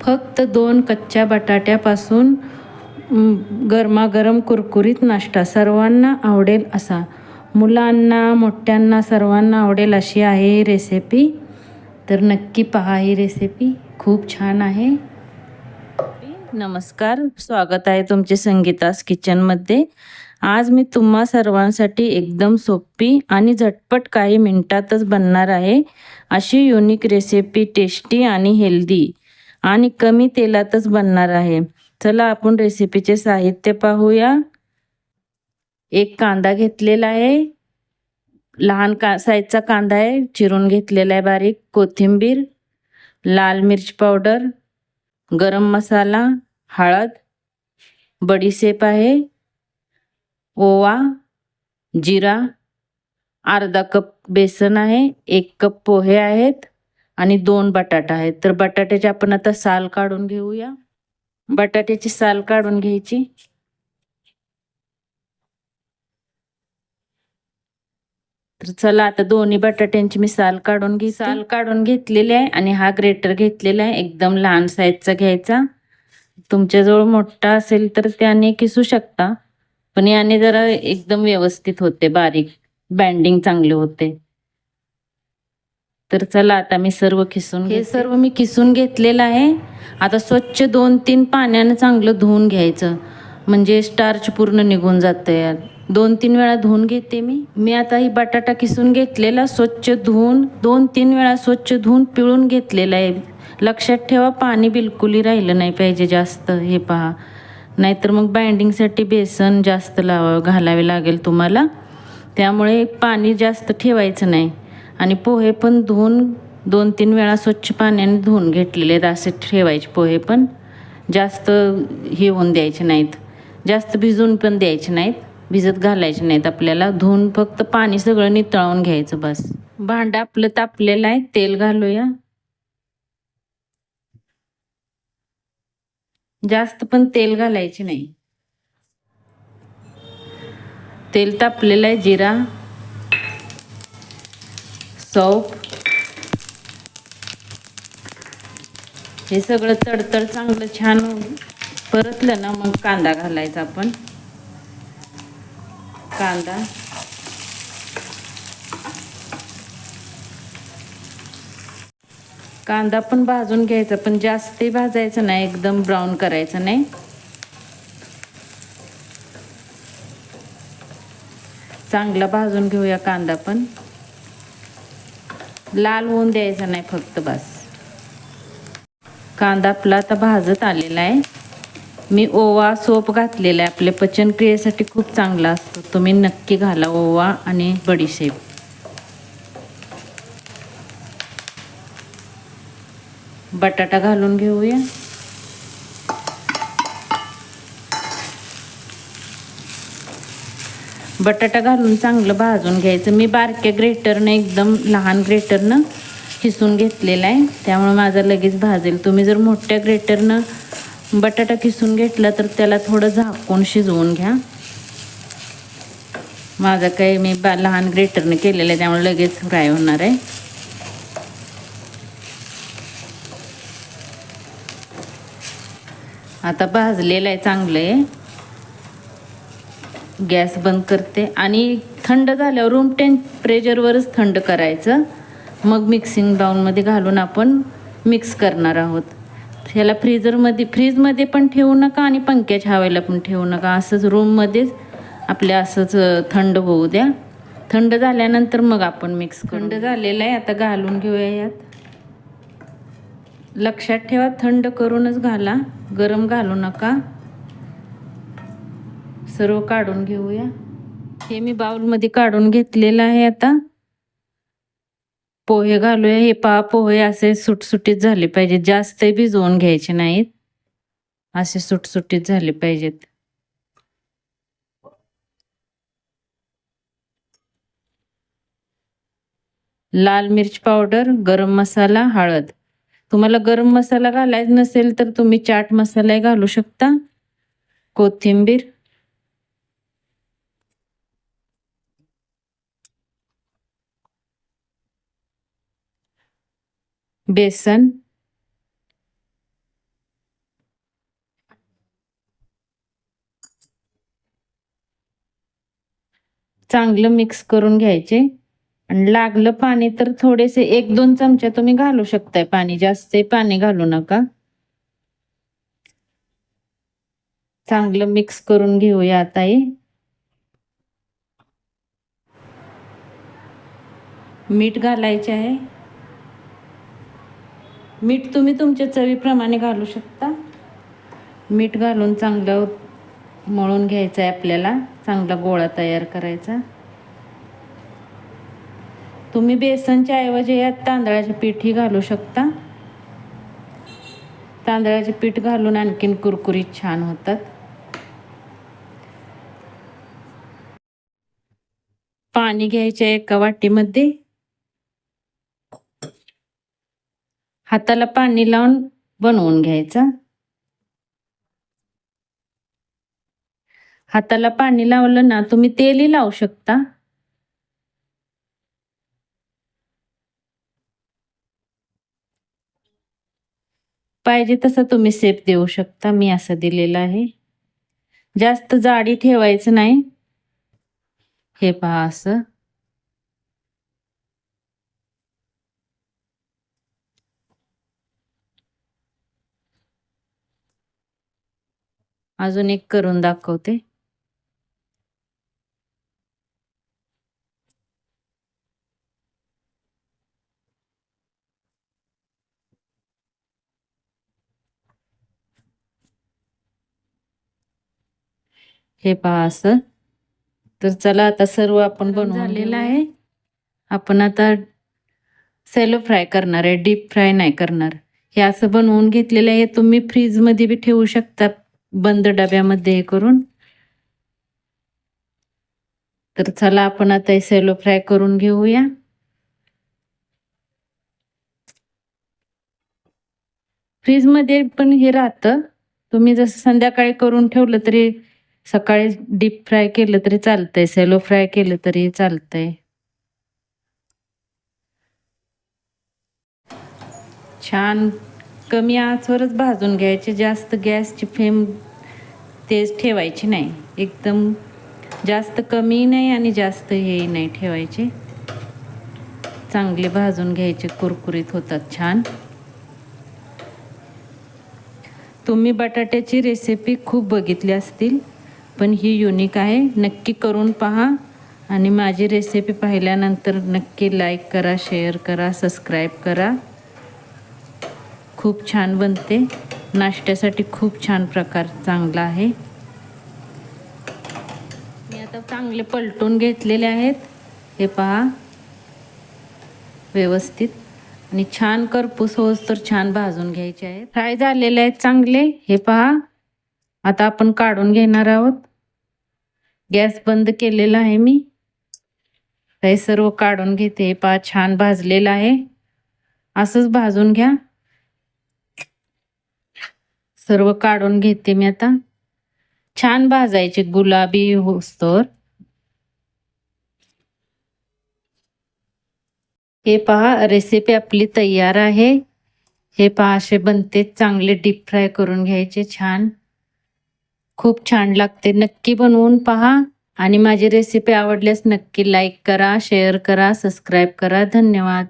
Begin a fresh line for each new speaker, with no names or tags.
फक्त दोन कच्च्या बटाट्यापासून गरमागरम कुरकुरीत नाश्ता. सर्वांना आवडेल असा. मुलांना मोठ्यांना सर्वांना आवडेल अशी आहे ही रेसिपी तर नक्की पहा ही रेसिपी खूप छान आहे. नमस्कार. स्वागत आहे तुमचे संगीतास किचनमध्ये आज मी तुम्हा सर्वांसाठी एकदम सोपी आणि झटपट काही मिनटातच बनणार आहे अशी युनिक रेसिपी टेस्टी आणि हेल्दी आणि कमी तेलातच बनणार आहे. चला आपण रेसिपीचे साहित्य पाहूया. एक कांदा घेतलेला आहे. लहान का साईजचा कांदा आहे. चिरून घेतलेला आहे बारीक. कोथिंबीर लाल मिरच पावडर गरम मसाला हळद बडीशेप आहे. ओवा जिरा अर्धा कप बेसन आहे. एक कप पोहे आहेत. आणि दोन बटाटा आहेत. तर बटाट्याची आपण आता साल काढून घेऊया. बटाट्याची साल काढून घ्यायची. तर चला आता दोन्ही बटाट्यांची मी साल काढून घे साल काढून घेतलेली आहे आणि हा ग्रेटर घेतलेला आहे. एकदम लहान साईजचा घ्यायचा. तुमच्याजवळ मोठा असेल तर त्याने किसू शकता. पण याने जरा एकदम व्यवस्थित होते बारीक. बँडिंग चांगले होते. तर चला आता मी सर्व किसून हे सर्व मी किसून घेतलेलं आहे. आता स्वच्छ दोन तीन पाण्यानं चांगलं धुवून घ्यायचं. म्हणजे स्टार्च पूर्ण निघून जातं यात दोन तीन वेळा धुवून घेते मी. मी आता ही बटाटा किसून घेतलेला स्वच्छ धुवून दोन तीन वेळा स्वच्छ धुवून पिळून घेतलेला आहे. लक्षात ठेवा पाणी बिलकुलही राहिलं नाही पाहिजे जास्त हे पहा. नाहीतर मग बाइंडिंगसाठी बेसन जास्त लावा घालावे लागेल तुम्हाला. त्यामुळे पाणी जास्त ठेवायचं नाही. आणि पोहे पण धुवून दोन तीन वेळा स्वच्छ पाण्याने धुवून घेतलेले आहेत असे ठेवायचे पोहे पण. जास्त हे होऊन द्यायचे नाहीत. जास्त भिजून पण द्यायचे नाहीत. भिजत घालायचे नाहीत आपल्याला. धुवून फक्त पाणी सगळं नितळवून घ्यायचं बस. भांडं आपलं तापलेलं आहे. तेल घालूया. जास्त पण तेल घालायचे नाही. तेल तापलेलं आहे जिरा. सौप हे सगळं तडतड चांगलं छान परतलं ना मग कांदा घालायचा आपण. कांदा. कांदा पण भाजून घ्यायचा पण जास्त भाजायचं नाही एकदम ब्राऊन करायचं नाही. चांगला भाजून घेऊया कांदा पण. लाल होऊन द्यायचा नाही फक्त बस. कांदा आपला आता भाजत आलेला आहे. मी ओवा सोप घातलेला आहे. आपल्या पचनक्रियेसाठी खूप चांगला असतो. तुम्ही नक्की घाला ओवा आणि बडीशेप. बटाटा घालून घेऊया. बटाटा घालून चांगलं भाजून घ्यायचं. मी बारक्या ग्रेटरनं एकदम लहान ग्रेटरनं किसून घेतलेला आहे. त्यामुळे माझा लगेच भाजेल. तुम्ही जर मोठ्या ग्रेटरनं बटाटा किसून घेतला तर त्याला थोडं झाकून शिजवून घ्या. माझं काही मी बा लहान ग्रेटरने केलेलं आहे त्यामुळे लगेच फ्राय होणार आहे. आता भाजलेलं आहे चांगलं आहे. गॅस बंद करते आणि थंड झाल्यावर रूम टेम्परेचरवरच थंड करायचं. मग मिक्सिंग बाउलमध्ये घालून आपण मिक्स करणार आहोत. ह्याला फ्रीजरमध्ये फ्रीजमध्ये पण ठेवू नका आणि पंख्याच्या हवेला पण ठेवू नका. असंच रूममध्येच आपल्या असंच थंड होऊ द्या. थंड झाल्यानंतर मग आपण मिक्स थंड झालेलं आहे. आता घालून घेऊया यात. लक्षात ठेवा थंड करूनच घाला. गरम घालू नका. सर्व काढून घेऊया. हे मी बाउलमध्ये काढून घेतलेलं आहे आता. पोहे घालूया. हे पा पोहे असे सुटसुटीत झाले पाहिजेत. जास्त भिजवून घ्यायचे नाहीत. असे सुटसुटीत झाले पाहिजेत. लाल मिरच पावडर गरम मसाला हळद. तुम्हाला गरम मसाला घालायचा नसेल तर तुम्ही चाट मसालाही घालू शकता. कोथिंबीर. बेसन. चांगलं मिक्स करून घ्यायचे. आणि लागलं पाणी तर थोडेसे एक दोन चमचे तुम्ही घालू शकताय पाणी. जास्त पाणी घालू नका. चांगलं मिक्स करून घेऊया आता मीठ घालायचे आहे. मीठ तुम्ही तुमच्या चवीप्रमाणे घालू शकता. मीठ घालून चांगलं मळून घ्यायचं आहे आपल्याला. चांगला गोळा तयार करायचा. तुम्ही बेसनच्या ऐवजी यात तांदळाचे पीठही घालू शकता. तांदळाचे पीठ घालून आणखीन कुरकुरीत छान होतात. पाणी घ्यायचे एका वाटीमध्ये. हाताला पाणी लावून बनवून घ्यायचा. हाताला पाणी लावलं ना तुम्ही तेलही लावू शकता. पाहिजे तसं तुम्ही सेप देऊ शकता मी असं दिलेलं आहे. जास्त जाडी ठेवायचं नाही. हे पहा असं. अजून एक करून दाखवते. हे पहा असं. तर चला आता सर्व आपण बनवून झालेलं आहे. आपण आता सेलो फ्राय करणार आहे डीप फ्राय नाही करणार. हे असं बनवून घेतलेलं आहे तुम्ही फ्रीजमध्ये बी ठेवू शकता. बंद डब्यामध्ये हे करून. तर चला आपण आता हे सेलो फ्राय करून घेऊया. फ्रीजमध्ये पण हे राहतं. तुम्ही जसं संध्याकाळी करून ठेवलं तरी सकाळी डीप फ्राय केलं तरी चालतंय. सेलो फ्राय केलं तरी चालतंय. छान कमी आचवरच भाजून घ्यायचे जास्त गॅसची फ्लेम तेच ठेवायची नाही. एकदम जास्त कमी नाही आणि जास्त हे नाही ठेवायचे. चांगले भाजून घ्यायचे कुरकुरीत होतात छान. तुम्ही बटाट्याची रेसिपी खूप बघितली असतील पण ही युनिक आहे. नक्की करून पहा आणि माझी रेसिपी पाहिल्यानंतर नक्की लाईक करा शेअर करा सबस्क्राईब करा. खूप छान बनते. नाश्त्यासाठी खूप छान प्रकार चांगला आहे. मी आता चांगले पलटून घेतलेले आहेत. हे पहा. व्यवस्थित. आणि छान करपूस होस तर छान भाजून घ्यायचे आहेत. फ्राय झालेले आहेत चांगले. हे पहा. आता आपण काढून घेणार आहोत. गॅस बंद केलेला आहे मी. हे सर्व काढून घेते. हे पहा छान भाजलेलं आहे. असंच भाजून घ्या. सर्व काढून घेते मी आता. छान भाजायचे गुलाबी होस्तर हे पहा रेसिपी आपली तयार आहे. हे पहा असे बनते चांगले डीप फ्राय करून घ्यायचे छान. खूप छान लागते. नक्की बनवून पहा. आणि माझी रेसिपी आवडल्यास नक्की लाईक करा शेअर करा सबस्क्राईब करा. धन्यवाद.